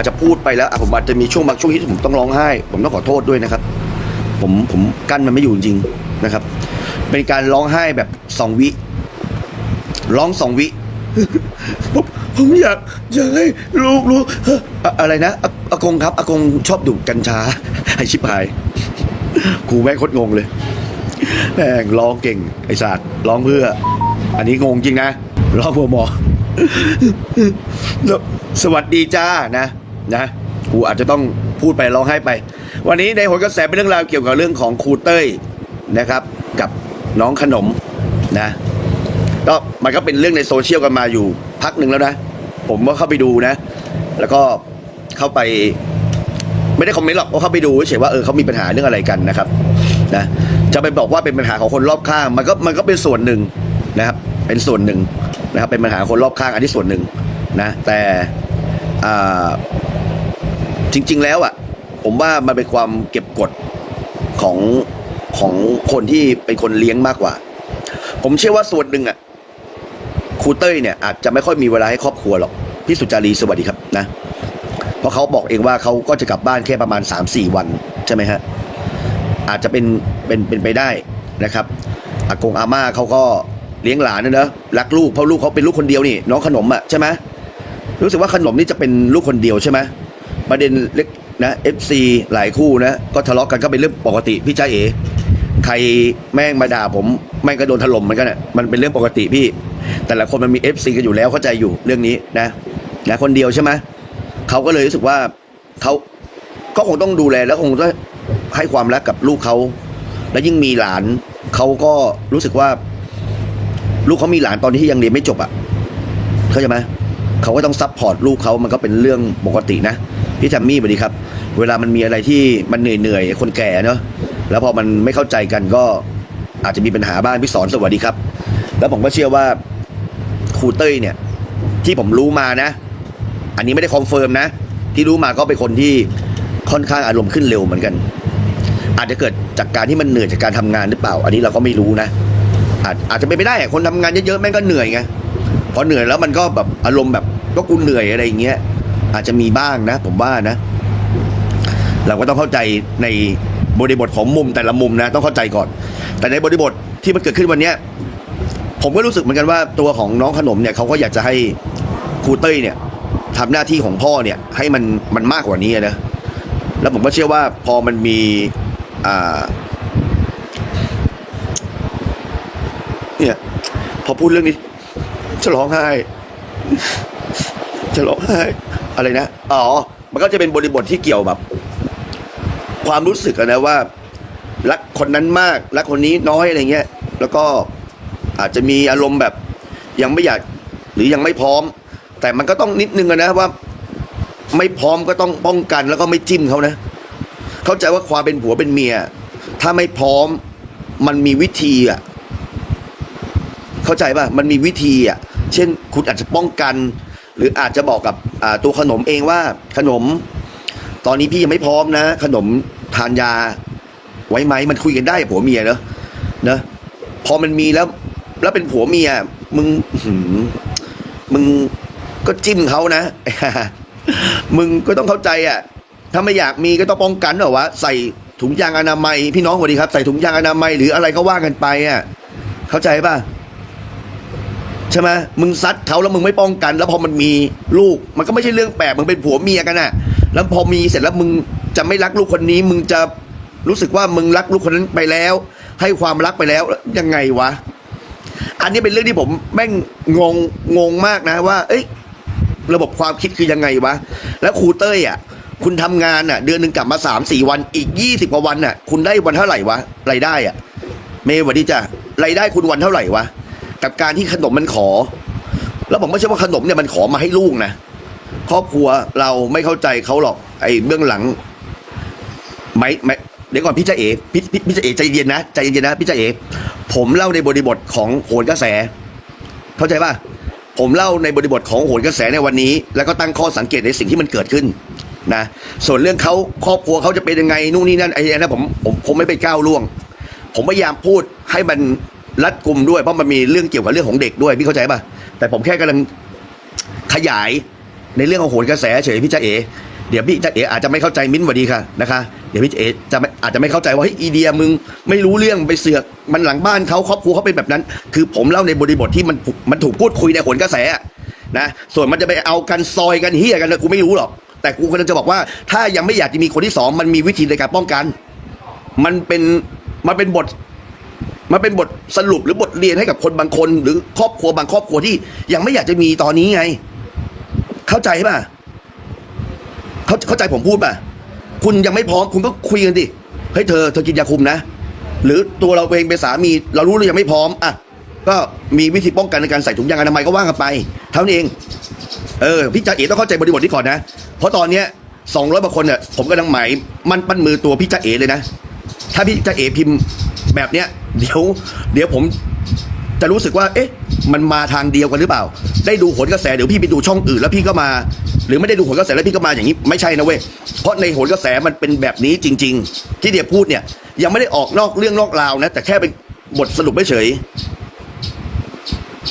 อาจจะพูดไปแล้วอะผมอาจจะมีช่วงบางช่วงที่ผมต้องร้องไห้ ผมต้องขอโทษด้วยนะครับ ผมผมกั้นมันไม่อยู่จริงนะครับ เป็นการร้องไห้แบบสองวิ ร้องสองวิผมผมอยากอยากให้ลูกรู้เฮ้ออะไรนะอาอากงครับอากงชอบดูกัญชาไอชิบหายครูแม่โคตรงงเลยแม่งร้องเก่งไอศาสตร์ร้องเพื่อ อันนี้งงจริงนะร้องเพื่อหมอสวัสดีจ้านะ นะครูอาจจะต้องพูดไปร้องไห้ไป วันนี้ในผลกระแสเป็นเรื่องราวเกี่ยวกับเรื่องของครูเต้ยนะครับ กับน้องขนมนะก็มันก็เป็นเรื่องในโซเชียลกันมาอยู่พักหนึ่งแล้วนะ ผมก็เข้าไปดูนะ แล้วก็เข้าไป ไม่ได้คอมเมนต์หรอกก็เข้าไปดูเฉยๆว่าเออเขามีปัญหาเรื่องอะไรกันนะครับนะจะไปบอกว่าเป็นปัญหาของคนรอบข้าง มันก็มันก็เป็นส่วนหนึ่งนะครับ เป็นส่วนหนึ่งนะครับ เป็นปัญหาคนรอบข้างอันนี้ส่วนหนึ่งนะ แต่อ่า จริง ๆ แล้วอะ ผมว่ามันเป็นความเก็บกดของของคนที่เป็นคนเลี้ยงมากกว่า ผมเชื่อว่าส่วนหนึ่งอะครูเต้ยเนี่ยอาจจะไม่ค่อยมีเวลาให้ครอบครัวหรอกพี่สุจารีสวัสดีครับนะเพราะเขาบอกเองว่าเขาก็จะกลับบ้านแค่ประมาณ 3-4 วันใช่ไหมฮะอาจจะเป็นเป็นเป็นไปได้นะครับอากงอาม่าเขาก็เลี้ยงหลานนะเนอะรักลูกเพราะลูกเขาเป็นลูกคนเดียวนี่น้องขนมอะใช่ไหมรู้สึกว่าขนมนี่จะเป็นลูกคนเดียวใช่ไหม ประเด็นเล็กนะ FC หลายคู่นะก็ทะเลาะกันก็เป็นเรื่องปกติพี่จ้าเอ๋ใครแม่งมาด่าผมแม่งก็โดนถล่มเหมือนกันอะมันเป็นเรื่องปกติพี่ แต่ละคนมันมี FC กันอยู่แล้วเข้าใจอยู่เรื่องนี้นะนะคนเดียวใช่ไหมเขาก็เลยรู้สึกว่าเขาก็คงต้องดูแลแล้วคงต้องให้ความรักกับลูกเขาและยิ่งมีหลานเขาก็รู้สึกว่า ลูกเขามีหลานตอนที่ยังเรียนไม่จบอะเข้าใจไหมเขาก็ต้องซัพพอร์ตลูกเขามันก็เป็นเรื่องปกตินะ พี่แทมมี่สวัสดีครับ เวลามันมีอะไรที่มันเหนื่อยเหนื่อยๆคนแก่เนาะแล้วพอมันไม่เข้าใจกันก็อาจจะมีปัญหาบ้างพี่สอนสวัสดีครับ แล้วผมก็เชื่อว่าครูเต้ยเนี่ย ที่ผมรู้มานะ อันนี้ไม่ได้คอนเฟิร์มนะ ที่รู้มาก็เป็นคนที่ค่อนข้างอารมณ์ขึ้นเร็วเหมือนกัน อาจจะเกิดจากการที่มันเหนื่อยจากการทำงานหรือเปล่า อันนี้เราก็ไม่รู้นะ อาจอาจจะเป็นไปได้คนทำงานเยอะๆแม่งก็เหนื่อยไงพอเหนื่อยแล้วมันก็แบบอารมณ์แบบก็กูเหนื่อยอะไรอย่างเงี้ย อาจจะมีบ้างนะ ผมว่านะ เราก็ต้องเข้าใจในบริบทของมุมแต่ละมุมนะ ต้องเข้าใจก่อน แต่ในบริบทที่มันเกิดขึ้นวันเนี้ยผมก็รู้สึกเหมือนกันว่าตัวของน้องขนมเนี่ยเขาก็อยากจะให้ครูเต้ยเนี่ยทำหน้าที่ของพ่อเนี่ย ให้มันมันมากกว่านี้นะแล้วผมก็เชื่อว่าพอมันมีอ่าเนี่ยพอพูดเรื่องนี้จะร้องไห้จะร้องไห้ อะไรนะอ๋อมันก็จะเป็นบริบทที่เกี่ยวแบบ ความรู้สึกอะนะว่า รักคนนั้นมาก รักคนนี้น้อยอะไรเงี้ย แล้วก็อาจจะมีอารมณ์แบบ ยังไม่อยากหรือยังไม่พร้อม แต่มันก็ต้องนิดนึงอะนะว่า ไม่พร้อมก็ต้องป้องกัน แล้วก็ไม่จิ้มเขานะ เข้าใจว่าความเป็นผัวเป็นเมีย ถ้าไม่พร้อมมันมีวิธีอะ เข้าใจป่ะมันมีวิธีอะ เช่น คุณอาจจะป้องกัน หรืออาจจะบอกกับตัวขนมเองว่าขนม ตอนนี้พี่ยังไม่พร้อมนะ ขนมทานยาไว้ไหมมันคุยกันได้ผัวเมียเนอะเนอะพอมันมีแล้ว แล้วเป็นผัวเมีย มึงมึงก็จิ้มเขานะ มึงก็ต้องเข้าใจอะ ถ้าไม่อยากมีก็ต้องป้องกันหรอวะใส่ถุงยางอนามัย พี่น้องสวัสดีครับ ใส่ถุงยางอนามัยหรืออะไรก็ว่ากันไปอะ เข้าใจป่ะ ใช่ไหมมึงซัดเขาแล้วมึงไม่ป้องกัน แล้วพอมันมีลูกมันก็ไม่ใช่เรื่องแปลกมึงเป็นผัวเมียกันนะแล้วพอมีเสร็จแล้วมึงจะไม่รักลูกคนนี้ มึงจะรู้สึกว่ามึงรักลูกคนนั้นไปแล้ว ให้ความรักไปแล้วยังไงวะ อันนี้เป็นเรื่องที่ผมแม่งงงงงมากนะว่า เอ้ย ระบบความคิดคือยังไงวะ แล้วครูเต้ยอะ คุณทำงานอะ เดือนหนึ่งกลับมาสามสี่วันอีกยี่สิบกว่าวันอะ คุณได้วันเท่าไหร่วะรายได้อะ เมย์วันนี้จ้ะรายได้คุณวันเท่าไหร่วะ กับการที่ขนมมันขอ แล้วผมไม่ใช่ว่าขนมเนี่ยมันขอมาให้ลูกนะครอบครัวเราไม่เข้าใจเขาหรอก ไอ้เบื้องหลังไม่ไม่เดี๋ยวก่อนพี่เจาเอพี่พี่พี่เจาเอใจเย็นนะใจเย็นนะพี่เจาเอผมเล่าในบริบทของโหนกระแส เข้าใจป่ะผมเล่าในบริบทของโหนกระแสในวันนี้ แล้วก็ตั้งข้อสังเกตในสิ่งที่มันเกิดขึ้นนะส่วนเรื่องเขาครอบครัวเขาจะเป็นยังไงนู่นนี่นั่นไอ้นี่นะผมผมผมไม่ไปก้าวล่วง ผมพยายามพูดให้มัน รัดกุมด้วยเพราะมันมีเรื่องเกี่ยวกับเรื่องของเด็กด้วยพี่เข้าใจป่ะแต่ผมแค่กำลังขยายในเรื่องของโหนกระแสเฉยพี่จ้าเอเดี๋ยวพี่จะเอ๋อาจจะไม่เข้าใจมิ้นท์วัสดีค่ะนะคะเดี๋ยวพี่เอ๋จะไม่อาจจะไม่เข้าใจว่าเฮ้ยอีเดียมึงไม่รู้เรื่องไปเสือกมันหลังบ้านเขาครอบครัวเขาเป็นแบบนั้น คือผมเล่าในบริบทที่มันมันถูกพูดคุยในโหนกระแสนะส่วนมันจะไปเอากันซอยกันเฮียกันนะกูไม่รู้หรอกแต่กูกำลังจะบอกว่า ถ้ายังไม่อยากจะมีคนที่สองมันมีวิธีในการป้องกัน มันเป็นมันเป็นบท มันเป็นบทสรุปหรือบทเรียนให้กับคนบางคน หรือครอบครัวบางครอบครัวที่ ยังไม่อยากจะมีตอนนี้ไง เข้าใจป่ะเข้าเข้าใจผมพูดป่ะคุณยังไม่พร้อมคุณก็คุยกันดิเฮ้ยเธอเธอกินยาคุมนะ หรือตัวเราเองเป็นสามี เรารู้เรายังไม่พร้อมอะก็มีวิธีป้องกันในการใส่ถุงยางอนามัยก็ว่างกันไป เท่านั้นเองเออพี่จ่าเอ๋ต้องเข้าใจบริบทนี้ก่อนนะ เพราะตอนเนี้ยสองร้อยกว่าคนเนี่ยผมกำลังหมายมันปั้นมือตัวพี่จ่าเอ๋เลยนะ ถ้าพี่จ่าเอ๋พิมพ์ แบบเนี้ยเดี๋ยว เดี๋ยวผมจะรู้สึกว่า เอ๊ะ มันมาทางเดียวกันหรือเปล่า ได้ดูผลกระแสเดี๋ยวพี่ไปดูช่องอื่นแล้วพี่ก็มา หรือไม่ได้ดูผลกระแสแล้วพี่ก็มาอย่างนี้ไม่ใช่นะเว้ย เพราะในผลกระแสมันเป็นแบบนี้จริง ๆ ที่เดียพูดเนี่ย ยังไม่ได้ออกนอกเรื่องนอกราวนะ แต่แค่เป็นบทสรุปไม่เฉย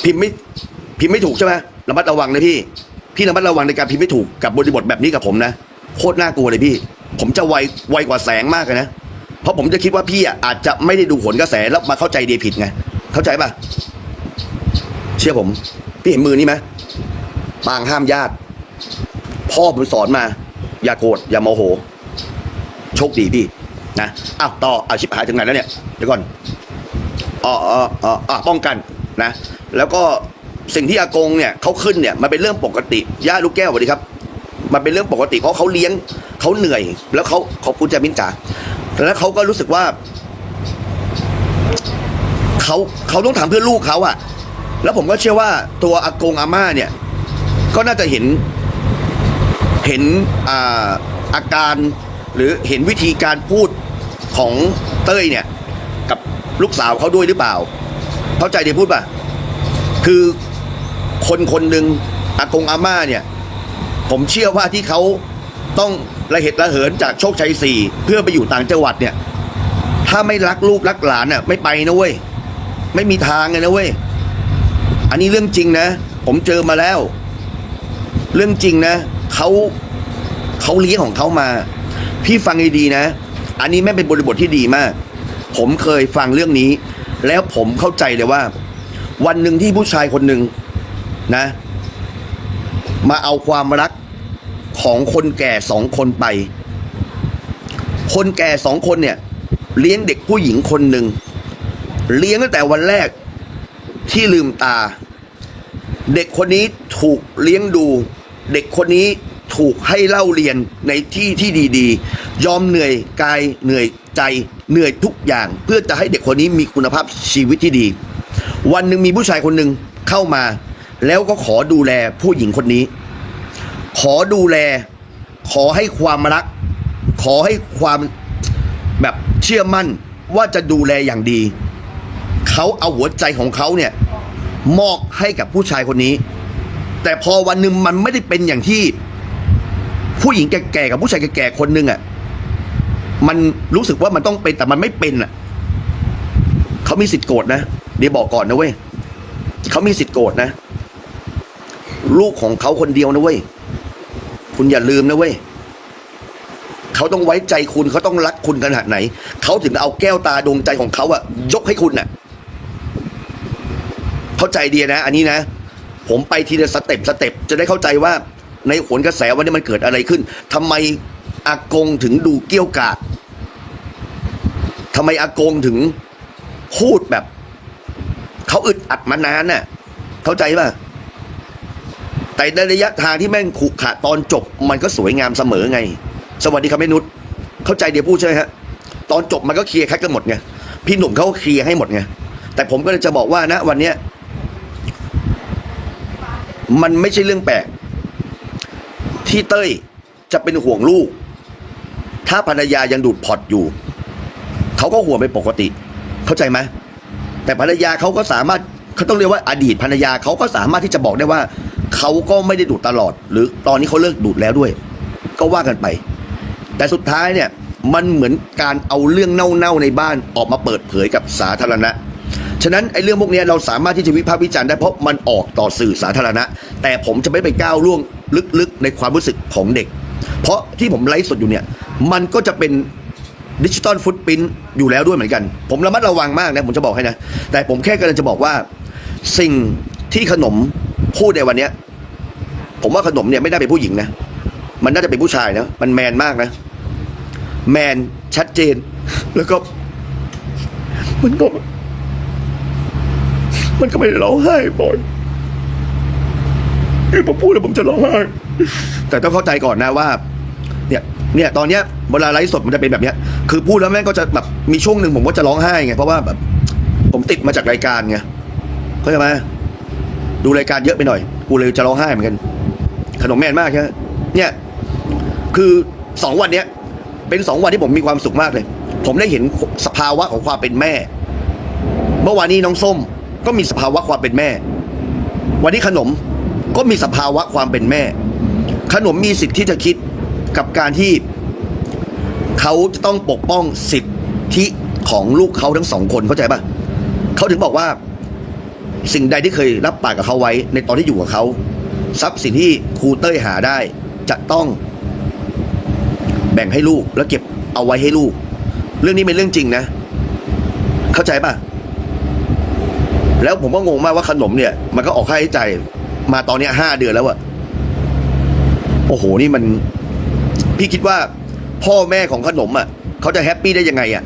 พิมพ์ไม่พิมพ์ไม่ถูกใช่ไหมระมัดระวังนะพี่ พี่ระมัดระวังในการพิมพ์ไม่ถูกกับบริบทแบบนี้กับผมนะ โคตรน่ากลัวเลยพี่ ผมจะไวไวกว่าแสงมากเลยนะ เพราะผมจะคิดว่าพี่อะอาจจะไม่ได้ดูผลกระแสแล้วมาเข้าใจเดียผิดไง เข้าใจป่ะ เชื่อผม พี่เห็นมือนี่ไหมปางห้ามญาติ พ่อผมสอนมา อย่าโกรธอย่าโมโห โชคดีพี่นะอ้าวต่ออาชิบหายถึงไหนแล้วเนี่ยเดี๋ยวก่อนอ๋ออ๋ออ๋อป้องกันนะ แล้วก็สิ่งที่อากงเนี่ยเขาขึ้นเนี่ยมันเป็นเรื่องปกติย่าลูกแก้วสวัสดีครับ มันเป็นเรื่องปกติเพราะเขาเลี้ยงเขาเหนื่อย แล้วเขาขอบคุณจามินจ๋า แล้วเขาก็รู้สึกว่าเขาเขาต้องทำเพื่อลูกเขาอะแล้วผมก็เชื่อว่าตัวอากงอาม่าเนี่ย ก็น่าจะเห็นเห็นอ่าอาการหรือเห็นวิธีการพูดของเต้ยเนี่ย กับลูกสาวเขาด้วยหรือเปล่า เข้าใจเดี๋ยวพูดป่ะ คือคนคนหนึ่งอากงอาม่าเนี่ย ผมเชื่อว่าที่เขาต้อง ระเหตุระเหินจากโชคชัยสี่เพื่อไปอยู่ต่างจังหวัดเนี่ย ถ้าไม่รักลูกรักหลานน่ะไม่ไปนะเว้ยไม่มีทางเลยนะเว้ยอันนี้เรื่องจริงนะ ผมเจอมาแล้ว เรื่องจริงนะเขาเขาเลี้ยงของเขามา พี่ฟังดีๆนะ อันนี้แม่เป็นบริบทที่ดีมาก ผมเคยฟังเรื่องนี้ แล้วผมเข้าใจเลยว่า วันหนึ่งที่ผู้ชายคนหนึ่งนะ มาเอาความรัก ของคนแก่สองคนไป คนแก่สองคนเนี่ย เลี้ยงเด็กผู้หญิงคนหนึ่งเลี้ยงตั้งแต่วันแรกที่ลืมตา เด็กคนนี้ถูกเลี้ยงดู เด็กคนนี้ถูกให้เล่าเรียนในที่ที่ดีๆ ยอมเหนื่อยกายเหนื่อยใจเหนื่อยทุกอย่าง เพื่อจะให้เด็กคนนี้มีคุณภาพชีวิตที่ดี วันหนึ่งมีผู้ชายคนหนึ่งเข้ามา แล้วก็ขอดูแลผู้หญิงคนนี้ ขอดูแล ขอให้ความรัก ขอให้ความแบบเชื่อมั่นว่าจะดูแลอย่างดี เขาเอาหัวใจของเขาเนี่ยมอบให้กับผู้ชายคนนี้ แต่พอวันหนึ่งมันไม่ได้เป็นอย่างที่ ผู้หญิงแก่ๆกับผู้ชายแก่ๆคนหนึ่งอะมันรู้สึกว่ามันต้องเป็นแต่มันไม่เป็นอะเขามีสิทธิ์โกรธนะเดี๋ยวบอกก่อนนะเว้ยเขามีสิทธิ์โกรธนะ ลูกของเขาคนเดียวนะเว้ย คุณอย่าลืมนะเว้ยเขาต้องไว้ใจคุณเขาต้องรักคุณขนาดไหน เขาถึงเอาแก้วตาดวงใจของเขาอะยกให้คุณน่ะ เข้าใจดีนะ อันนี้นะ ผมไปทีละสเต็ปสเต็ปจะได้เข้าใจว่า ในผลกระแสวันนี้มันเกิดอะไรขึ้นทำไมอากงถึงดูเกี้ยวกาดทำไมอากงถึงพูดแบบ เขาอึดอัดมานานน่ะ เข้าใจป่ะ แต่ในระยะทางที่แม่งขุขระตอนจบ มันก็สวยงามเสมอไง สวัสดีครับแม่นุชเข้าใจเดี๋ยวพูดใช่ไหมฮะตอนจบมันก็เคลียร์แค่กันหมดไงพี่หนุ่มเขาเคลียร์ให้หมดไงแต่ผมก็เลยจะบอกว่านะ วันเนี้ยมันไม่ใช่เรื่องแปลกที่เต้ยจะเป็นห่วงลูก ถ้าภรรยายังดูดพอตอยู่ เขาก็ห่วงเป็นปกติ เข้าใจไหมแต่ภรรยาเขาก็สามารถเขาต้องเรียกว่าอดีตภรรยาเขาก็สามารถที่จะบอกได้ว่า เขาก็ไม่ได้ดูดตลอด หรือตอนนี้เขาเลิกดูดแล้วด้วย ก็ว่ากันไป แต่สุดท้ายเนี่ยมันเหมือนการเอาเรื่องเน่าๆในบ้านออกมาเปิดเผยกับสาธารณะ ฉะนั้นไอ้เรื่องพวกนี้เราสามารถที่จะวิพากษ์วิจารณ์ได้เพราะมันออกต่อสื่อสาธารณะ แต่ผมจะไม่ไปก้าวล่วงลึกๆ ในความรู้สึกของเด็ก เพราะที่ผมไลฟ์สดอยู่เนี่ย มันก็จะเป็นดิจิตอลฟุตพิ้นอยู่แล้วด้วยเหมือนกัน ผมระมัดระวังมากนะ ผมจะบอกให้นะ แต่ผมแค่กำลังจะบอกว่า สิ่งที่ขนม พูดในวันเนี้ย ผมว่าขนมเนี่ยไม่ได้เป็นผู้หญิงนะ มันน่าจะเป็นผู้ชายนะ มันแมนมากนะ แมนชัดเจน แล้วก็ มันก็ มันก็ไม่ได้ร้องไห้บ่อยคือผมพูดแล้วผมจะร้องไห้แต่ต้องเข้าใจก่อนนะว่า เนี่ยเนี่ยตอนเนี้ยเวลาไลฟ์สดมันจะเป็นแบบเนี้ย คือพูดแล้วแม่งก็จะแบบมีช่วงหนึ่งผมก็จะร้องไห้ไงเพราะว่าแบบ ผมติดมาจากรายการไงเข้าใจไหม ดูรายการเยอะไปหน่อย กูเลยจะร้องไห้เหมือนกัน ขนมแมนมากใช่ไหมเนี่ยคือสองวันเนี้ยเป็นสองวันที่ผมมีความสุขมากเลย ผมได้เห็นสภาวะของความเป็นแม่ เมื่อวานนี้น้องส้มก็มีสภาวะความเป็นแม่ วันนี้ขนมก็มีสภาวะความเป็นแม่ ขนมมีสิทธิ์ที่จะคิดกับการที่ เขาจะต้องปกป้องสิทธิของลูกเขาทั้งสองคนเข้าใจป่ะเขาถึงบอกว่า สิ่งใดที่เคยรับปากกับเขาไว้ในตอนที่อยู่กับเขาทรัพย์สินที่ครูเต้ยหาได้ จะต้องแบ่งให้ลูกแล้วเก็บเอาไว้ให้ลูก เรื่องนี้เป็นเรื่องจริงนะ เข้าใจป่ะ แล้วผมก็งงมากว่าขนมเนี่ย มันก็ออกค่าใช้จ่ายมาตอนนี้ห้าเดือนแล้วอะโอ้โหนี่มัน พี่คิดว่า พ่อแม่ของขนมอะเขาจะแฮปปี้ได้ยังไงอะ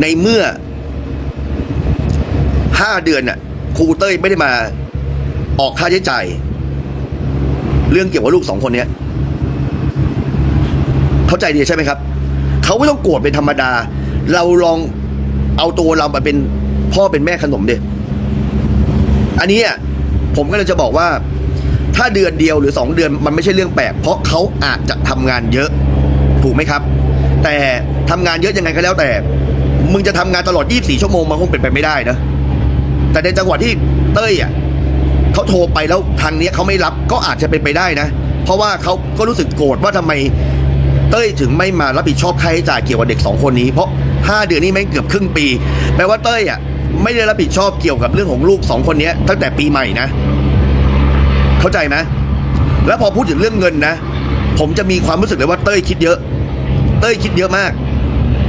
ในเมื่อห้าเดือนอะ ครูเต้ยไม่ได้มาออกค่าใช้จ่ายเรื่องเกี่ยวกับลูกสองคนเนี้ย เข้าใจดีใช่ไหมครับ เขาไม่ต้องโกรธเป็นธรรมดา เราลองเอาตัวเรามาเป็นพ่อเป็นแม่ขนมเดิอันนี้ผมก็เลยจะบอกว่า ถ้าเดือนเดียวหรือสองเดือนมันไม่ใช่เรื่องแปลกเพราะเขาอาจจะทำงานเยอะ ถูกไหมครับ แต่ทำงานเยอะยังไงก็แล้วแต่ มึงจะทำงานตลอด 24 ชั่วโมงมันคงเป็นไปไม่ได้นะ แต่ในจังหวะที่เต้ยอะเขาโทรไปแล้วทางเนี้ยเขาไม่รับก็อาจจะเป็นไปได้นะ เพราะว่าเขาก็รู้สึกโกรธว่าทำไม เต้ยถึงไม่มารับผิดชอบค่าใช้จ่ายเกี่ยวกับเด็กสองคนนี้เพราะ 5 เดือนนี้แม่งเกือบครึ่งปีแปลว่าเต้ยอะไม่ได้รับผิดชอบเกี่ยวกับเรื่องของลูกสองคนนี้ตั้งแต่ปีใหม่นะ เข้าใจไหมแล้วพอพูดถึงเรื่องเงินนะ ผมจะมีความรู้สึกเลยว่าเต้ยคิดเยอะ เต้ยคิดเยอะมาก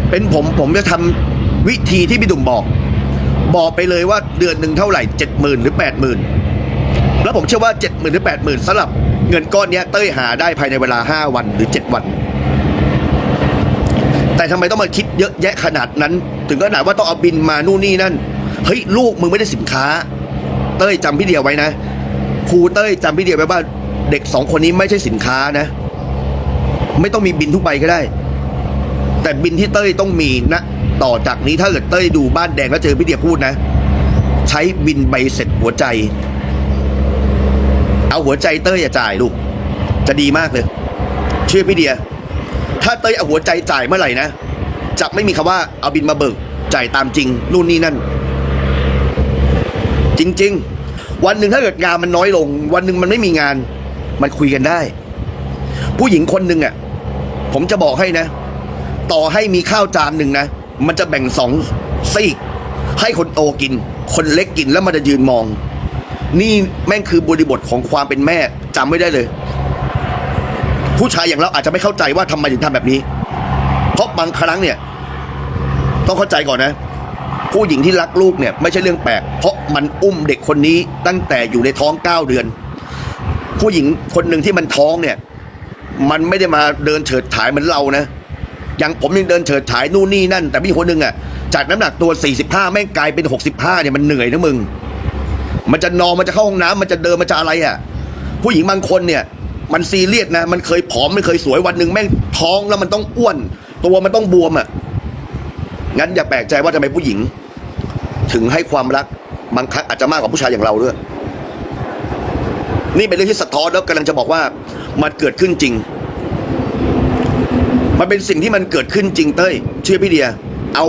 เป็นผมผมจะทำวิธีที่พี่ดุมบอก บอกไปเลยว่าเดือนหนึ่งเท่าไหร่เจ็ดหมื่นหรือแปดหมื่นแล้วผมเชื่อว่าเจ็ดหมื่นหรือแปดหมื่นสำหรับเงินก้อนนี้เต้ยหาได้ภายในเวลาห้าวันหรือเจ็ดวัน แต่ทำไมต้องมาคิดเยอะแยะขนาดนั้น ถึงขนาดว่าต้องเอาบินมานู่นนี่นั่นเฮ้ยลูกมึงไม่ได้สินค้า เต้ยจำพี่เดียวไว้นะครูเต้ยจำพี่เดียวไว้ว่าเด็กสองคนนี้ไม่ใช่สินค้านะ ไม่ต้องมีบินทุกใบก็ได้ แต่บินที่เต้ยต้องมีนะ ต่อจากนี้ถ้าเกิดเต้ยดูบ้านแดงแล้วเจอพี่เดียพูดนะ ใช้บินใบเสร็จหัวใจ เอาหัวใจเต้ยอย่าจ่ายลูก จะดีมากเลยเชื่อพี่เดีย ถ้าเต้ยเอาหัวใจจ่ายเมื่อไหร่นะจะไม่มีคำว่าเอาบินมาเบิกจ่ายตามจริงนู่นนี่นั่น จริง ๆ วันหนึ่งถ้าเกิดงานมันน้อยลง วันหนึ่งมันไม่มีงาน มันคุยกันได้ ผู้หญิงคนหนึ่งอะ ผมจะบอกให้นะ ต่อให้มีข้าวจานหนึ่งนะ มันจะแบ่งสองซีก ให้คนโตกิน คนเล็กกินแล้วมันจะยืนมอง นี่แม่งคือบริบทของความเป็นแม่จำไม่ได้เลย ผู้ชายอย่างเราอาจจะไม่เข้าใจว่าทำไมถึงทำแบบนี้ เพราะบางครั้งเนี่ย ต้องเข้าใจก่อนนะ ผู้หญิงที่รักลูกเนี่ยไม่ใช่เรื่องแปลกเพราะมันอุ้มเด็กคนนี้ตั้งแต่อยู่ในท้องเก้าเดือน ผู้หญิงคนหนึ่งที่มันท้องเนี่ย มันไม่ได้มาเดินเฉิดฉายเหมือนเรานะ อย่างผมยังเดินเฉิดฉายนู่นนี่นั่น แต่มีคนหนึ่งอะจากน้ำหนักตัว 45 แม่งกลายเป็น 65เนี่ยมันเหนื่อยนะมึง มันจะนอนมันจะเข้าห้องน้ำมันจะเดินมันจะอะไรอะ ผู้หญิงบางคนเนี่ย มันซีเรียสนะ มันเคยผอมมันเคยสวยวันหนึ่งแม่งท้องแล้วมันต้องอ้วน ตัวมันต้องบวมอะงั้นอย่าแปลกใจว่าทำไมผู้หญิง ถึงให้ความรักบางครั้งอาจจะมากกว่าผู้ชายอย่างเราด้วย นี่เป็นเรื่องที่สะท้อนแล้วกำลังจะบอกว่ามันเกิดขึ้นจริง มันเป็นสิ่งที่มันเกิดขึ้นจริงเต้ยเชื่อพี่เดีย เอา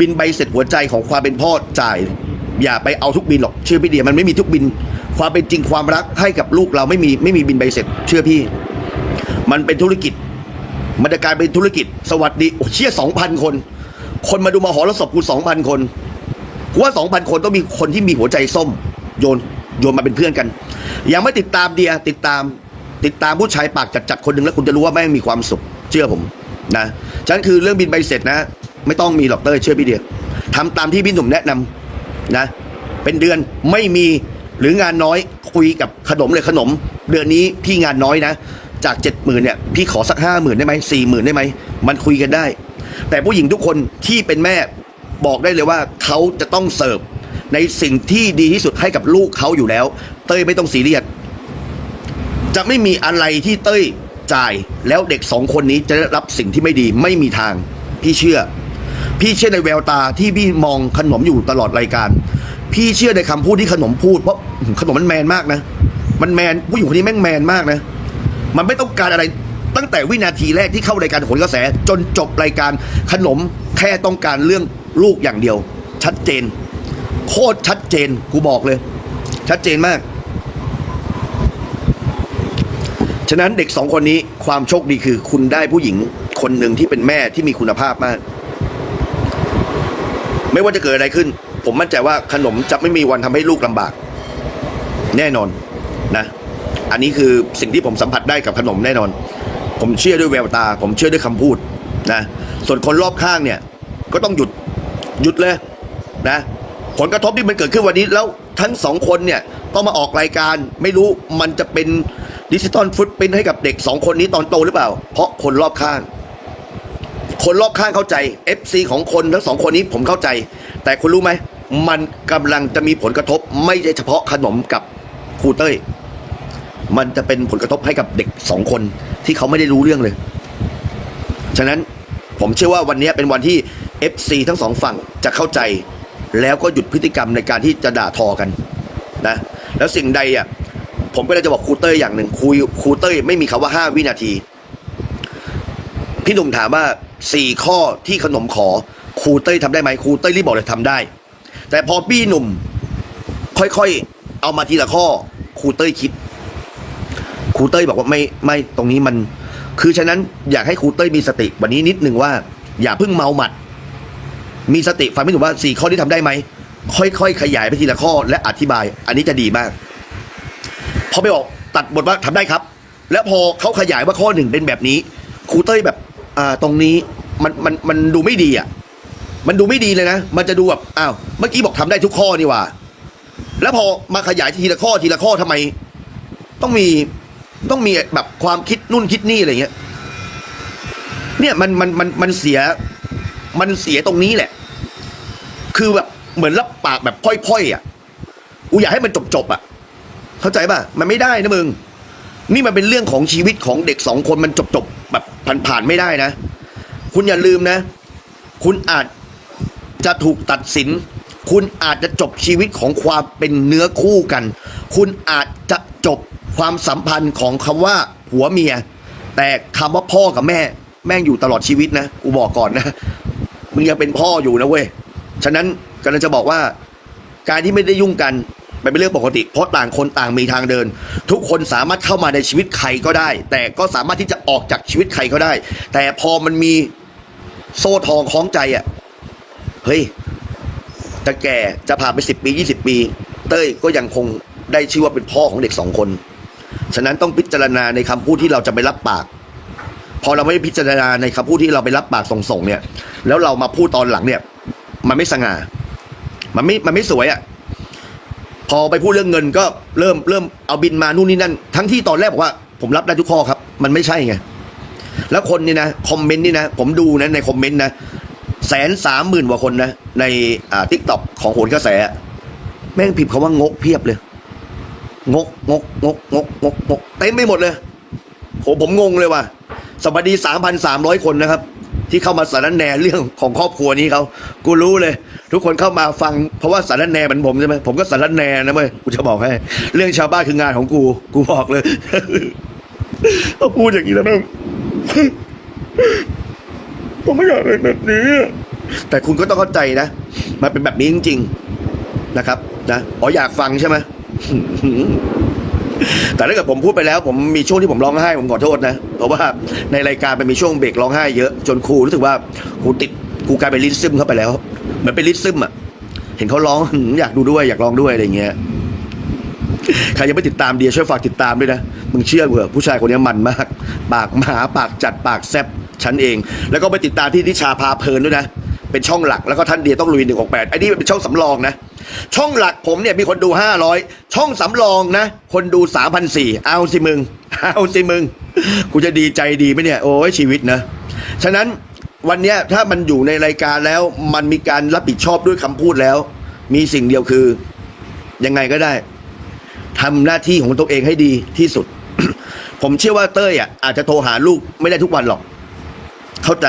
บินใบเสร็จหัวใจของความเป็นพ่อจ่าย อย่าไปเอาทุกบินหรอกเชื่อพี่เดียมันไม่มีทุกบิน ความเป็นจริงความรักให้กับลูกเราไม่มีไม่มีบินใบเสร็จ เชื่อพี่ มันเป็นธุรกิจ มันจะกลายเป็นธุรกิจ สวัสดีโอ้เชี่ยสองพันคน คนมาดูมาหอรสพกูสองพันคนกูว่าสองพันคนต้องมีคนที่มีหัวใจส้ม โยนโยนมาเป็นเพื่อนกัน ยังไม่ติดตามเดียติดตามติดตามผู้ชายปากจัดๆคนหนึ่งแล้วคุณจะรู้ว่าแม่งมีความสุข เชื่อผมนะฉะนันคือเรื่องบินใบเสร็จนะ ไม่ต้องมีหรอกเต้ยเชื่อพี่เดียทำตามที่พี่หนุ่มแนะนำนะ เป็นเดือนไม่มีหรืองานน้อยคุยกับขนมเลยขนม เดือนนี้พี่งานน้อยนะ จากเจ็ดหมื่นเนี่ยพี่ขอสักห้าหมื่นได้ไหมสี่หมื่นได้ไหมมันคุยกันได้ แต่ผู้หญิงทุกคนที่เป็นแม่บอกได้เลยว่าเขาจะต้องเสิร์ฟในสิ่งที่ดีที่สุดให้กับลูกเขาอยู่แล้ว เต้ยไม่ต้องซีเรียสจะไม่มีอะไรที่เต้ย จ่ายแล้วเด็กสองคนนี้จะได้รับสิ่งที่ไม่ดีไม่มีทาง พี่เชื่อ พี่เชื่อในแววตาที่พี่มองขนมอยู่ตลอดรายการ พี่เชื่อในคำพูดที่ขนมพูดเพราะขนมมันแมนมากนะ มันแมนผู้หญิงคนนี้แม่งแมนมากนะ มันไม่ต้องการอะไรตั้งแต่วินาทีแรกที่เข้ารายการผลกระแส จนจบรายการขนมแค่ต้องการเรื่องลูกอย่างเดียว ชัดเจน โคตรชัดเจนกูบอกเลย ชัดเจนมาก ฉะนั้นเด็กสองคนนี้ความโชคดีคือ คุณได้ผู้หญิงคนหนึ่งที่เป็นแม่ที่มีคุณภาพมาก ไม่ว่าจะเกิดอะไรขึ้น ผมมั่นใจว่าขนมจะไม่มีวันทำให้ลูกลำบาก แน่นอนนะ อันนี้คือสิ่งที่ผมสัมผัสได้กับขนมแน่นอน ผมเชื่อด้วยแววตา ผมเชื่อด้วยคำพูดนะส่วนคนรอบข้างเนี่ย ก็ต้องหยุดหยุดเลยนะผลกระทบที่มันเกิดขึ้นวันนี้แล้วทั้งสองคนเนี่ยต้องมาออกรายการ ไม่รู้มันจะเป็น ดิจิตอลฟุตเป็นให้กับเด็กสองคนนี้ตอนโตหรือเปล่า เพราะคนรอบข้าง คนรอบข้างเข้าใจ FC ของคนทั้งสองคนนี้ผมเข้าใจ แต่คุณรู้ไหม มันกำลังจะมีผลกระทบ ไม่ใช่เฉพาะขนมกับครูเต้ย มันจะเป็นผลกระทบให้กับเด็กสองคนที่เขาไม่ได้รู้เรื่องเลย ฉะนั้นผมเชื่อว่าวันนี้เป็นวันที่ FC ทั้งสองฝั่งจะเข้าใจ แล้วก็หยุดพฤติกรรมในการที่จะด่าทอกันนะ แล้วสิ่งใดอะ ผมก็เลยจะบอกครูเต้ยอย่างหนึ่งครูครูเต้ยไม่มีคำว่าห้าวินาที พี่หนุ่มถามว่าสี่ข้อที่ขนมขอครูเต้ยทำได้ไหมครูเต้ยรีบบอกเลยทำได้ แต่พอพี่หนุ่ม ค่อยๆ เอามาทีละข้อครูเต้ยคิดครูเต้ยบอกว่าไม่ไม่ตรงนี้มัน คือฉะนั้นอยากให้ครูเต้ยมีสติวันนี้นิดนึงว่า อย่าเพิ่งเมาหมัด มีสติฟังพี่หนุ่มว่าสี่ข้อที่ทำได้ไหมค่อยๆขยายไปทีละข้อและอธิบาย อันนี้จะดีมาก พอไปบอกตัดบทว่าทำได้ครับ แล้วพอเขาขยายว่าข้อหนึ่งเป็นแบบนี้ครูเต้ยแบบอ่าตรงนี้มันมันมันดูไม่ดีอะมันดูไม่ดีเลยนะ มันจะดูแบบอ้าวเมื่อกี้บอกทำได้ทุกข้อนี่ว่า แล้วพอมาขยายทีละข้อทีละข้อทำไม ต้องมีต้องมีแบบความคิดนู่นคิดนี่อะไรเงี้ย เนี่ยมันมันมันมันเสีย มันเสียตรงนี้แหละ คือแบบเหมือนรับปากแบบพ่อยๆอะ กูอยากให้มันจบจบๆอะ เข้าใจป่ะ มันไม่ได้นะมึง นี่มันเป็นเรื่องของชีวิตของเด็กสองคนมันจบจบแบบผ่านๆไม่ได้นะ คุณอย่าลืมนะ คุณอาจจะถูกตัดสิน คุณอาจจะจบชีวิตของความเป็นเนื้อคู่กัน คุณอาจจะจบความสัมพันธ์ของคำว่าผัวเมีย แต่คำว่าพ่อกับแม่ แม่งอยู่ตลอดชีวิตนะกูบอกก่อนนะมึงยังเป็นพ่ออยู่นะเว้ยฉะนั้นกำลังจะบอกว่า การที่ไม่ได้ยุ่งกัน มันเป็นเรื่องปกติ เพราะต่างคนต่างมีทางเดิน ทุกคนสามารถเข้ามาในชีวิตใครก็ได้ แต่ก็สามารถที่จะออกจากชีวิตใครก็ได้ แต่พอมันมีโซ่ทองคล้องใจอะเฮ้ยจะแก่จะผ่านไปสิบปียี่สิบปี เต้ยก็ยังคงได้ชื่อว่าเป็นพ่อของเด็กสองคน ฉะนั้นต้องพิจารณาในคำพูดที่เราจะไปรับปาก พอเราไม่ได้พิจารณาในคำพูดที่เราไปรับปากส่งๆเนี่ย แล้วเรามาพูดตอนหลังเนี่ย มันไม่สง่า มันไม่ มันไม่สวยอะ พอไปพูดเรื่องเงินก็เริ่มเริ่มเอาบินมานู่นนี่นั่น ทั้งที่ตอนแรกบอกว่า ผมรับได้ทุกข้อครับ มันไม่ใช่ไงแล้วคนนี่นะคอมเมนต์นี่นะผมดูนะในคอมเมนต์นะแสนสามหมื่นกว่าคนนะในอ่าทิกตอกของโหนกระแส แม่งพิมพ์คาว่างกเพียบเลย งกงกงกงกงกงกเต็มไปหมดเลยโหผมงงเลยว่ะสวัสดีสามพันสามร้อยคนนะครับ ที่เข้ามาสารแนเรื่องของครอบครัวนี้เขากูรู้เลย ทุกคนเข้ามาฟังเพราะว่าสารแนเหมือนผมใช่ไหมผมก็สารแนนะเว้ยกูจะบอกให้ เรื่องชาวบ้านคืองานของกู กูบอกเลยก็พูดอย่างนี้แล้วแม่งผมไม่อยากเป็นแบบนี้ แต่คุณก็ต้องเข้าใจนะมันเป็นแบบนี้จริง ๆ นะครับ นะอ๋ออยากฟังใช่ไหม แต่ถ้าเกิดผมพูดไปแล้ว ผมมีช่วงที่ผมร้องไห้ผมขอโทษนะ เพราะว่าในรายการมันมีช่วงเบรกร้องไห้เยอะจนครูรู้สึกว่าครูติดครูกลายเป็นลิซซึมเข้าไปแล้วเหมือนเป็นลิซซึมอะเห็นเขาร้องอยากดูด้วย อยากร้องด้วยอะไรเงี้ยใครยังไม่ติดตามเดียช่วยฝากติดตามด้วยนะมึงเชื่อเหอะผู้ชายคนนี้มันมาก ปากหมาปากจัดปากแซบฉันเอง แล้วก็ไปติดตามที่นิชาพาเพลินด้วยนะ เป็นช่องหลักแล้วก็ท่านเดียต้องลุยหนึ่งหกแปดไอ้นี่เป็นช่องสำรองนะ ช่องหลักผมเนี่ยมีคนดูห้าร้อยช่องสำรองนะ คนดูสามพันสี่เอาสิมึง เอาสิมึงกูจะดีใจดีไหมเนี่ย โอ้ยชีวิตนะ ฉะนั้นวันเนี้ยถ้ามันอยู่ในรายการแล้ว มันมีการรับผิดชอบด้วยคำพูดแล้ว มีสิ่งเดียวคือ ยังไงก็ได้ทำหน้าที่ของตัวเองให้ดีที่สุด ผมเชื่อว่าเต้ยอะอาจจะโทรหาลูกไม่ได้ทุกวันหรอก เข้าใจ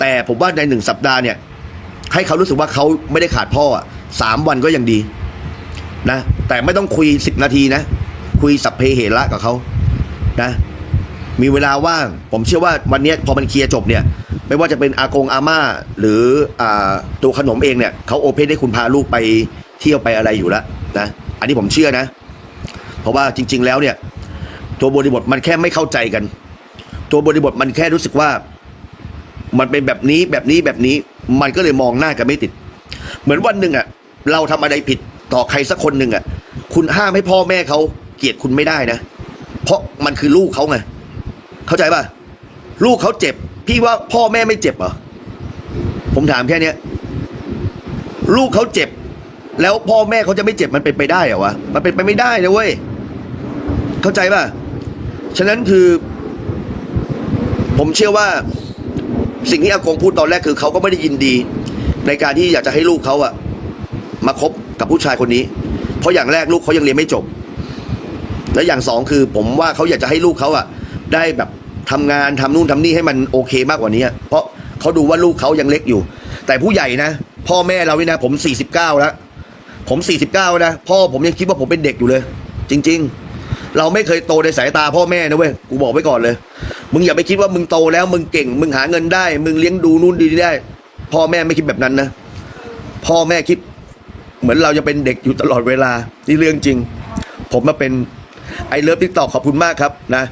แต่ผมว่าในหนึ่งสัปดาห์เนี่ย ให้เขารู้สึกว่าเขาไม่ได้ขาดพ่อสามวันก็ยังดีนะแต่ไม่ต้องคุยสิบนาทีนะ คุยสัพเพเหระกับเขานะมีเวลาว่าง ผมเชื่อว่าวันนี้พอมันเคลียร์จบเนี่ย ไม่ว่าจะเป็นอากงอาม่า หรืออตัวขนมเองเนี่ยเขาโอเพนให้คุณพาลูกไปเที่ยวไปอะไรอยู่แล้วนะอันนี้ผมเชื่อนะ เพราะว่าจริง ๆ แล้วเนี่ย ตัวบริบทมันแค่ไม่เข้าใจกัน ตัวบริบทมันแค่รู้สึกว่า มันเป็นแบบนี้แบบนี้แบบนี้ มันก็เลยมองหน้ากันไม่ติด เหมือนวันหนึ่งอะ เราทำอะไรผิดต่อใครสักคนหนึ่งอะ คุณห้ามให้พ่อแม่เขาเกลียดคุณไม่ได้นะ เพราะมันคือลูกเขาไง เข้าใจป่ะ ลูกเขาเจ็บ พี่ว่าพ่อแม่ไม่เจ็บเหรอ ผมถามแค่เนี้ย ลูกเขาเจ็บ แล้วพ่อแม่เขาจะไม่เจ็บมันเป็นไปได้เหรอวะ มันเป็นไปไม่ได้นะเว้ย เข้าใจป่ะ ฉะนั้นคือ ผมเชื่อว่า สิ่งที่อากงพูดตอนแรกคือเขาก็ไม่ได้ยินดี ในการที่อยากจะให้ลูกเขาอะมาคบกับผู้ชายคนนี้ เพราะอย่างแรกลูกเขายังเรียนไม่จบ และอย่างสองคือ ผมว่าเขาอยากจะให้ลูกเขาอะได้แบบทำงานทำนู่นทำนี่ให้มันโอเคมากกว่านี้ เพราะเขาดูว่าลูกเขายังเล็กอยู่ แต่ผู้ใหญ่นะ พ่อแม่เราเนี่ยนะผมสี่สิบเก้าแล้ว ผมสี่สิบเก้านะ พ่อผมยังคิดว่าผมเป็นเด็กอยู่เลย จริง ๆ เราไม่เคยโตในสายตาพ่อแม่นะเว้ยกูบอกไว้ก่อนเลย มึงอย่าไปคิดว่ามึงโตแล้ว มึงเก่ง มึงหาเงินได้ มึงเลี้ยงดูนู่นดีได้ พ่อแม่ไม่คิดแบบนั้นนะ พ่อแม่คิด เหมือนเราจะเป็นเด็กอยู่ตลอดเวลา นี่เรื่องจริง ผมมาเป็นไอเลิฟติ๊กตอกขอบคุณมากครับนะ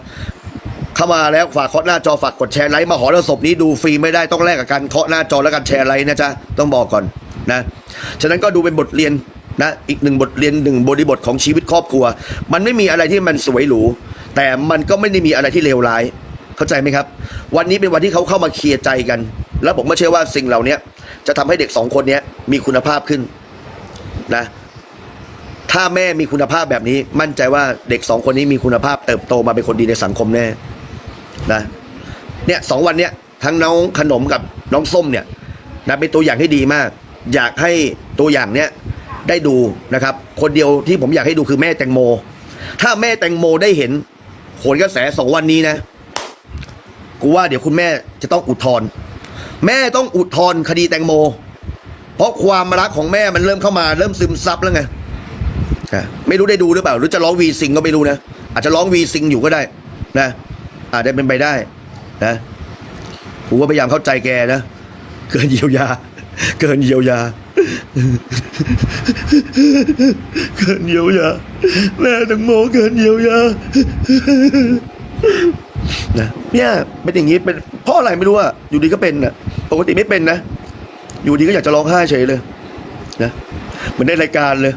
เข้ามาแล้วฝากเคาะหน้าจอฝากกดแชร์ไลค์มาหอระศพนี้ดูฟรีไม่ได้ต้องแลกกับการเคาะหน้าจอและการแชร์ไลค์นะจ๊ะต้องบอกก่อนนะ ฉะนั้นก็ดูเป็นบทเรียนนะอีกหนึ่งบทเรียนหนึ่งบริบทของชีวิตครอบครัว มันไม่มีอะไรที่มันสวยหรูแต่มันก็ไม่ได้มีอะไรที่เลวร้าย เข้าใจไหมครับ วันนี้เป็นวันที่เขาเข้ามาเคลียร์ใจกัน แล้วผมก็เชื่อว่าสิ่งเหล่านี้จะทำให้เด็กสองคนนี้มีคุณภาพขึ้นนะ ถ้าแม่มีคุณภาพแบบนี้ มั่นใจว่าเด็กสองคนนี้มีคุณภาพเติบโตมาเป็นคนดีในสังคมแน่นะเนี่ยสองวันเนี้ยทั้งน้องขนมกับน้องส้มเนี่ยนะเป็นตัวอย่างที่ดีมาก อยากให้ตัวอย่างเนี้ยได้ดูนะครับ คนเดียวที่ผมอยากให้ดูคือแม่แตงโม ถ้าแม่แตงโมได้เห็นโขนกระแสสองวันนี้นะ กูว่าเดี๋ยวคุณแม่จะต้องอุทธรณ์แม่ต้องอุทธรณ์คดีแตงโม เพราะความรักของแม่มันเริ่มเข้ามาเริ่มซึมซับแล้วไงไม่รู้ได้ดูหรือเปล่า หรือจะร้องวีซิงก็ไม่รู้นะอาจจะร้องวีซิงอยู่ก็ได้ นะอาจจะเป็นไปได้นะกูก็พยายามเข้าใจแกนะเกินเยียวยา เกินเยียวยา เกินเยียวยาแม่แตังโมเกินเยียวยา นะเนี่ยเป็นอย่างนี้เป็นเพราะอะไรไม่รู้อะอยู่ดีก็เป็นอะปกติไม่เป็นนะ อยู่ดีก็อยากจะร้องไห้เฉยเลยนะเหมือนในรายการเลย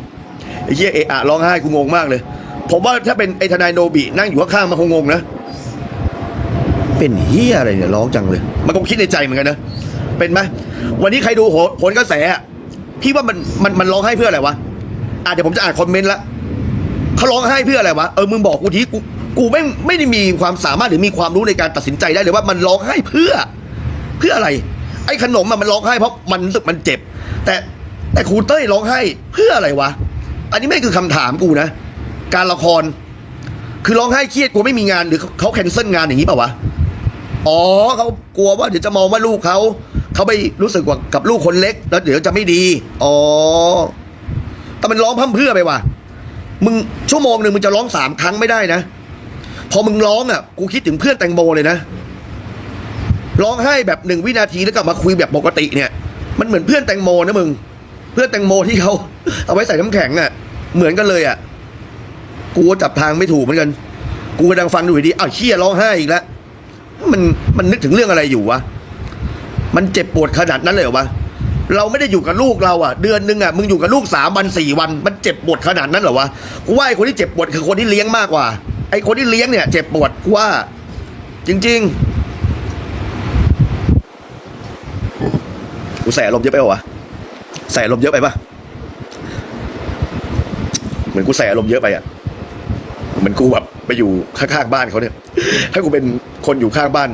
ไอ้เหี้ยเอะอะร้องไห้กูงงมากเลย ผมว่าถ้าเป็นไอ้ทนายโนบินั่งอยู่ข้างๆมันคงงงนะเป็นเหี้ยอะไรเนี่ยร้องจังเลย มันคงคิดในใจเหมือนกันนะเป็นไหมวันนี้ใครดูโหผลกระแสอะพี่ว่ามันมันมันร้องไห้เพื่ออะไรวะอะเดี๋ยวผมจะอ่านคอมเมนต์ละเขาร้องไห้เพื่ออะไรวะเออมึงบอกกูทีกู กูไม่ไม่ได้มีความสามารถหรือมีความรู้ในการตัดสินใจได้เลยว่ามันร้องไห้เพื่อ เพื่ออะไร ไอ้ขนมอะมันร้องไห้เพราะมันรู้สึกมันเจ็บ แต่แต่ครูเต้ยร้องไห้เพื่ออะไรวะ อันนี้ไม่คือคำถามกูนะ การละคร คือร้องไห้เครียดกลัวไม่มีงานหรือเขาแคนเซิลงานอย่างนี้เปล่าวะ อ๋อเขากลัวว่าเดี๋ยวจะมองว่าลูกเขาเขาไปรู้สึกว่ากับลูกคนเล็ก แล้วเดี๋ยวจะไม่ดี อ๋อ แต่มันร้องพร่ำเพื่อไปว่ะ มึงชั่วโมงหนึ่งมึงจะร้องสามครั้งไม่ได้นะ พอมึงร้องอะกูคิดถึงเพื่อนแตงโมเลยนะร้องไห้แบบหนึ่งวินาทีแล้วกลับมาคุยแบบปกติเนี่ย มันเหมือนเพื่อนแตงโมนะมึง เพื่อนแตงโมที่เขาเอาไว้ใส่น้ำแข็งอะ เหมือนกันเลยอะ กูจับทางไม่ถูกเหมือนกัน กูกำลังฟังดูดีอ้าวเชี่ยร้องไห้อีกแล้วมันมันนึกถึงเรื่องอะไรอยู่วะมันเจ็บปวดขนาดนั้นเลยเหรอวะเราไม่ได้อยู่กับลูกเราอะ เดือนหนึ่งอะมึงอยู่กับลูกสามวันสี่วัน มันเจ็บปวดขนาดนั้นเหรอวะกูว่าไอ้คนที่เจ็บปวดคือคนที่เลี้ยงมากกว่า ไอ้คนที่เลี้ยงเนี่ย เจ็บปวดกูว่า จริงๆกูใส่อารมณ์เยอะไปวะใส่อารมณ์เยอะไปปะเหมือนกูใส่อารมณ์เยอะไปอะเหมือนกูแบบไปอยู่ข้างๆบ้านเขาเนี่ย ถ้ากูเป็นคนอยู่ข้างบ้าน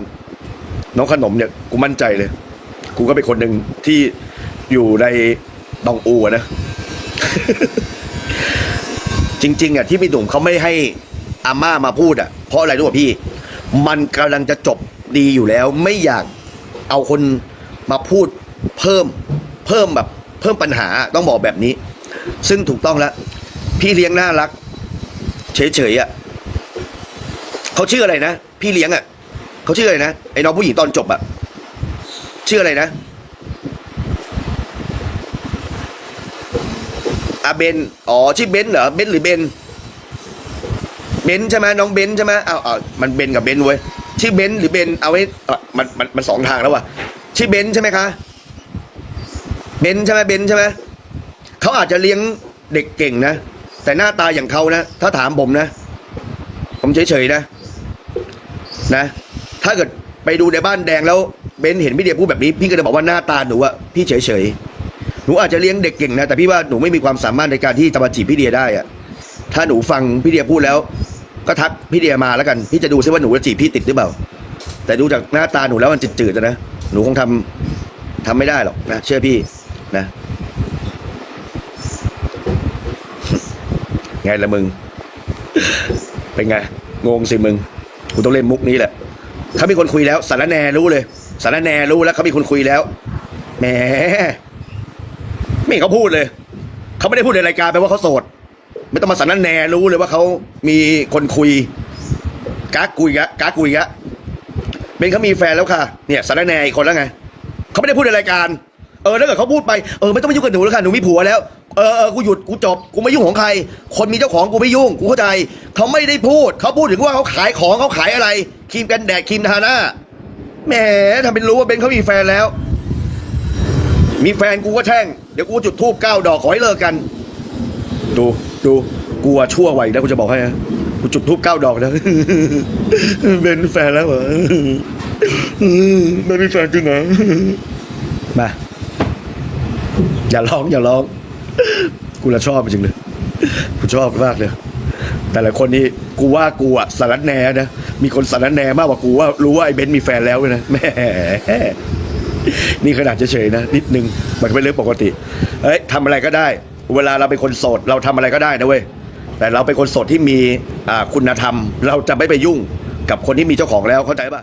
น้องขนมเนี่ย กูมั่นใจเลย กูก็เป็นคนหนึ่งที่อยู่ในตองอูนะ จริง ๆอะที่พี่หนุ่มเขาไม่ให้ อาม่ามาพูดอะเพราะอะไรรู้ป่ะพี่ มันกำลังจะจบดีอยู่แล้ว ไม่อยากเอาคนมาพูดเพิ่มเพิ่มแบบเพิ่มปัญหาต้องบอกแบบนี้ ซึ่งถูกต้องแล้ว พี่เลี้ยงน่ารัก เฉยๆอะเขาชื่ออะไรนะ พี่เลี้ยงอะเขาชื่ออะไรนะไอ้น้องผู้หญิงตอนจบอะชื่ออะไรนะอาเบน อ๋อชื่อเบนเหรอ เบนหรือเบน เบนใช่ไหมน้องเบนใช่ไหมอ้าวอ้ามันเบนกับเบนเว้ยชื่อเบนหรือเบนเอาไว้มันมันมันสองทางแล้วว่ะชื่อเบนใช่ไหมคะเบนใช่ไหมเบนใช่ไหมเขาอาจจะเลี้ยงเด็กเก่งนะ แต่หน้าตาอย่างเขานะ ถ้าถามผมนะ ผมเฉยๆนะ นะ ถ้าเกิดไปดูในบ้านแดงแล้วเบนเห็นพี่เดียพูดแบบนี้ พี่ก็จะบอกว่าหน้าตาหนูอะพี่เฉยๆหนูอาจจะเลี้ยงเด็กเก่งนะแต่พี่ว่าหนูไม่มีความสามารถในการที่จะมาจีบพี่เดียได้อะถ้าหนูฟังพี่เดียพูดแล้ว ก็ทักพี่เดียมาแล้วกัน พี่จะดูซิว่าหนูจะจีบพี่ติดหรือเปล่า แต่ดูจากหน้าตาหนูแล้วมันจืดๆอะนะ หนูคงทำทำไม่ได้หรอกนะ เชื่อพี่นะ ไงละมึง เป็นไง งงสิมึง กูต้องเล่นมุกนี้แหละ เขามีคนคุยแล้วสารแนรู้เลยสารแนรู้แล้วเขามีคนคุยแล้ว แหม ไม่เห็นเขาพูดเลย เขาไม่ได้พูดในรายการแปลว่าเขาโสด ไม่ต้องมาสารแหนรู้เลยว่าเขามีคนคุยกักคุยกะกักคุยกะเป็นเขามีแฟนแล้วค่ะ เนี่ยสารแนอีกคนแล้วไงเขาไม่ได้พูดในรายการ เออถ้าเกิดเขาพูดไปเออไม่ต้องมายุ่งกับหนูแล้วค่ะหนูมีผัวแล้วเออเออกูหยุดกูจบกูไม่ยุ่งของใคร คนมีเจ้าของกูไม่ยุ่งกูเข้าใจเขาไม่ได้พูดเขาพูดถึงว่าเขาขายของเขาขายอะไรครีมกันแดดครีมทาหน้าแหมทำเป็นรู้ว่าเบนเขามีแฟนแล้ว มีแฟนกูก็แช่งเดี๋ยวกูจุดทูบเก้าดอกขอให้เลิกกัน ดู ดูกูอะชั่วไหวนะกูจะบอกให้นะกูจุดทูบเก้าดอกนะเบนแฟนแล้วเหรอเบนมีแฟนจริงเหรอมาอย่าร้องอย่าร้องกูละชอบจริงเลยกูชอบมากเลยแต่ละคนนี้กูว่ากูอะสารแหนนะมีคนสารแหนมากกว่ากูว่ารู้ว่าไอ้เบนมีแฟนแล้วเลยนะแม่นี่ขนาดเฉยๆนะนิดนึงมันเป็นเรื่องปกติเฮ้ยทำอะไรก็ได้ เวลาเราเป็นคนโสดเราทำอะไรก็ได้นะเว้ยแต่เราเป็นคนโสดที่มีคุณธรรม เราจะไม่ไปยุ่งกับคนที่มีเจ้าของแล้วเข้าใจป่ะ